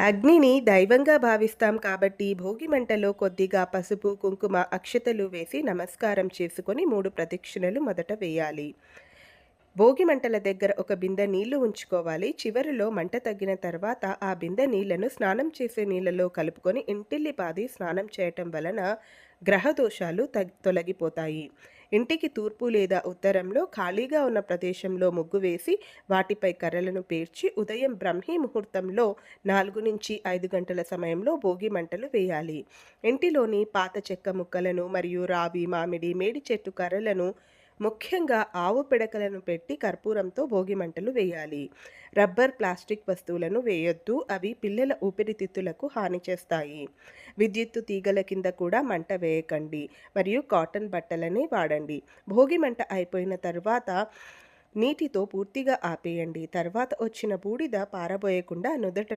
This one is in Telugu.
అగ్నిని దైవంగా భావిస్తాం కాబట్టి భోగి మంటలో కొద్దిగా పసుపు కుంకుమ అక్షతలు వేసి నమస్కారం చేసుకొని మూడు ప్రదక్షిణలు మొదట వేయాలి. భోగి మంటల దగ్గర ఒక బిందె నీళ్ళు ఉంచుకోవాలి. చివరిలో మంట తగ్గిన తర్వాత ఆ బిందె నీళ్ళను స్నానం చేసే నీళ్ళలో కలుపుకొని ఇంటిల్లిపాది స్నానం చేయటం వలన గ్రహ దోషాలు తగ్ తొలగిపోతాయి. ఇంటికి తూర్పు లేదా ఉత్తరంలో ఖాళీగా ఉన్న ప్రదేశంలో ముగ్గు వేసి వాటిపై కర్రలను పేర్చి ఉదయం బ్రహ్మీ ముహూర్తంలో నాలుగు నుంచి ఐదు గంటల సమయంలో భోగి మంటలు వేయాలి. ఇంటిలోని పాత చెక్క ముక్కలను మరియు రావి మామిడి మేడి చెట్టు కర్రలను ముఖ్యంగా ఆవు పిడకలను పెట్టి కర్పూరంతో భోగి మంటలు వేయాలి. రబ్బర్ ప్లాస్టిక్ వస్తువులను వేయొద్దు. అవి పిల్లల ఊపిరితిత్తులకు హాని చేస్తాయి. విద్యుత్తు తీగల కింద కూడా మంట వేయకండి. మరియు కాటన్ బట్టలని వాడండి. భోగి మంట అయిపోయిన తర్వాత నీటితో పూర్తిగా ఆపేయండి. తర్వాత వచ్చిన బూడిద పారబోయకుండా నుదట